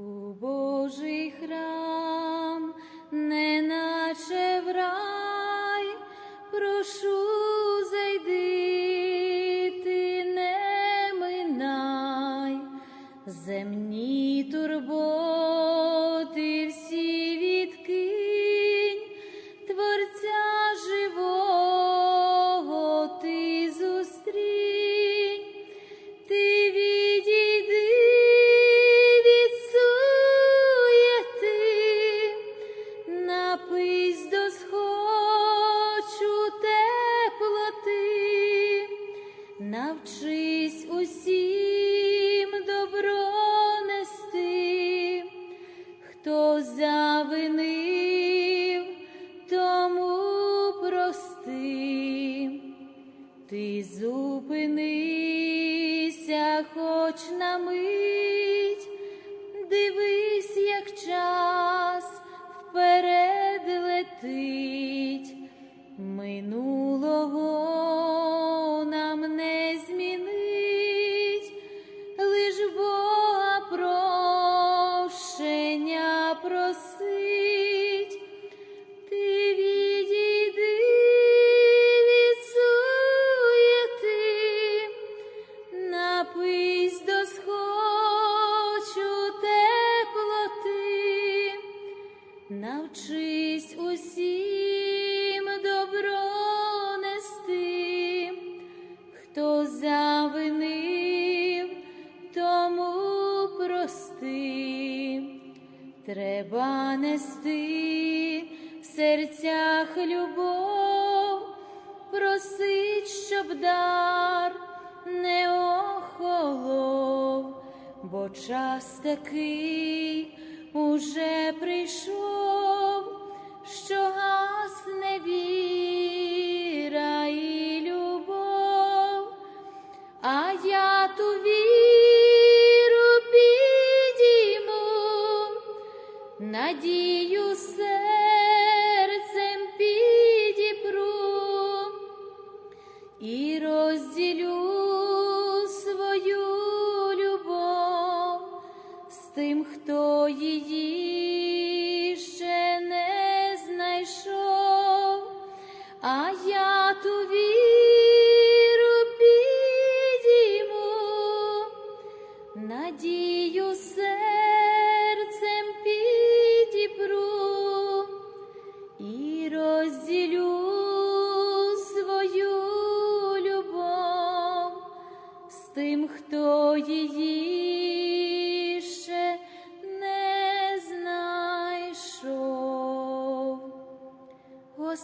У Божий храм, неначе в рай, прошу хто завинив, тому прости. Треба нести в серцях любов, просить, щоб дар не охолов, бо час такий уже прийшов, надію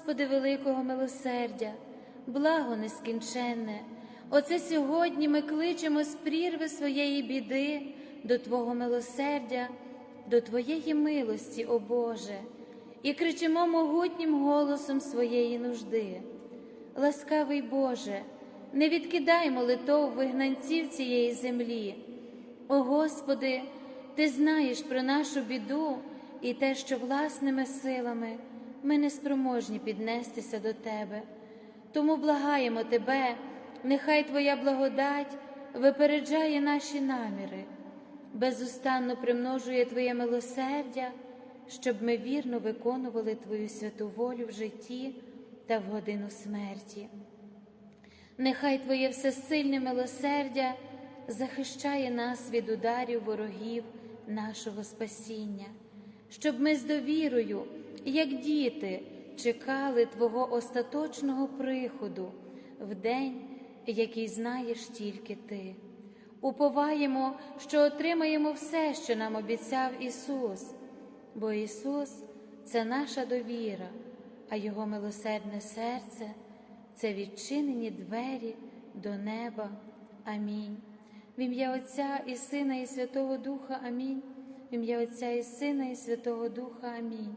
Господи великого милосердя, благо нескінченне, оце сьогодні ми кличемо з прірви своєї біди до Твого милосердя, до Твоєї милості, о Боже, і кричимо могутнім голосом своєї нужди. Ласкавий Боже, не відкидай молитов вигнанців цієї землі. О Господи, Ти знаєш про нашу біду і те, що власними силами ми не спроможні піднестися до Тебе. Тому благаємо Тебе, нехай Твоя благодать випереджає наші наміри, безустанно примножує Твоє милосердя, щоб ми вірно виконували Твою святу волю в житті та в годину смерті. Нехай Твоє всесильне милосердя захищає нас від ударів ворогів нашого спасіння, щоб ми з довірою, як діти, чекали Твого остаточного приходу в день, який знаєш тільки Ти. Уповаємо, що отримаємо все, що нам обіцяв Ісус, бо Ісус це наша довіра, а Його милосердне серце це відчинені двері до неба. Амінь. В ім'я Отця і Сина, і Святого Духа Амінь. В ім'я Отця і Сина, і Святого Духа Амінь.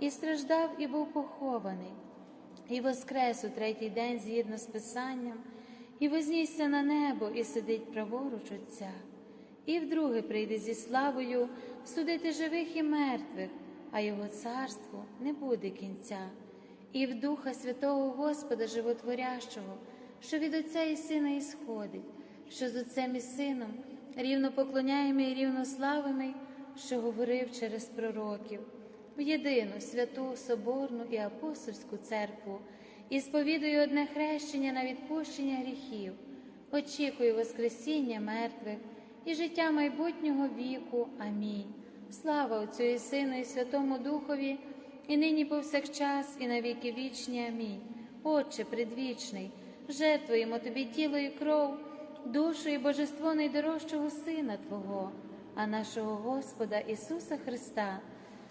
і страждав, і був похований, і воскрес у третій день згідно з Писанням, і вознісся на небо, і сидить праворуч Отця, і вдруге прийде зі славою судити живих і мертвих, а його царству не буде кінця, і в Духа Святого Господа Животворящого, що від Отця і Сина ісходить, що з Отцем і Сином рівно поклоняємо і рівно славимо, що говорив через пророків, в єдину святу Соборну і апостольську церкву, і сповідую одне хрещення на відпущення гріхів, очікую Воскресіння мертвих і життя майбутнього віку. Амінь. Слава Отцю і Сину, і Святому Духові, і нині повсякчас, і на віки вічні. Амінь. Отче предвічний, жертвуємо Тобі тіло і кров, душу і божество найдорожчого Сина Твого, а нашого Господа Ісуса Христа,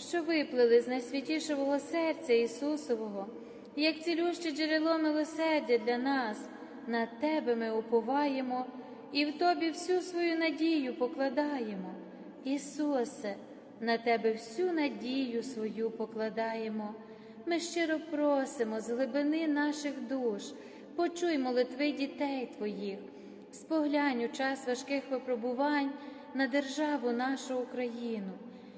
що виплили з найсвятішого серця Ісусового як цілюще джерело милосердя для нас, на Тебе ми уповаємо і в Тобі всю свою надію покладаємо. Ісусе, на Тебе всю надію свою покладаємо. Ми щиро просимо з глибини наших душ, почуй молитви дітей Твоїх, споглянь у час важких випробувань на державу нашу Україну,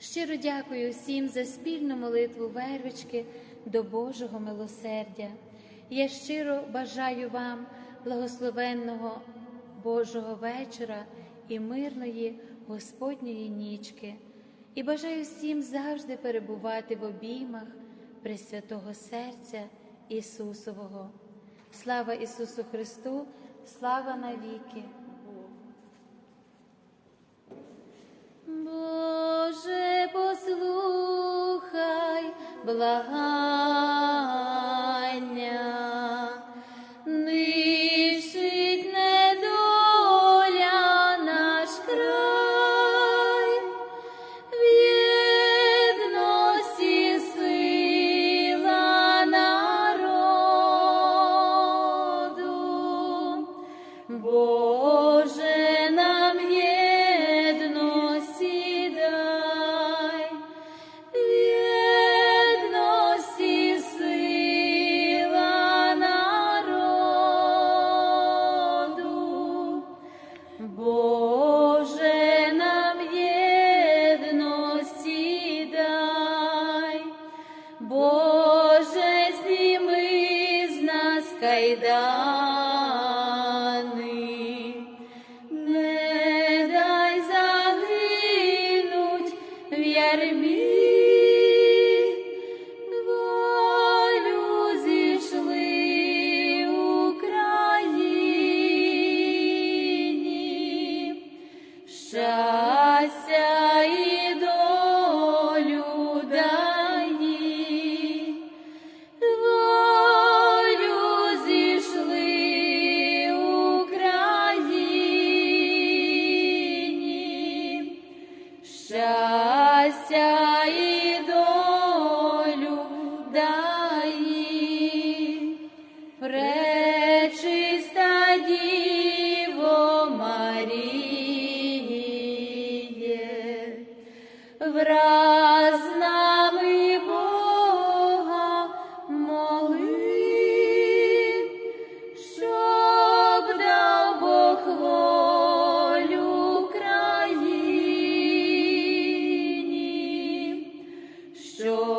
Щиро дякую всім за спільну молитву вервички до Божого милосердя. Я щиро бажаю вам благословенного Божого вечора і мирної Господньої нічки. І бажаю всім завжди перебувати в обіймах Пресвятого Серця Ісусового. Слава Ісусу Христу, слава навіки! Боже, послухай благання, Ali. Щастя щоб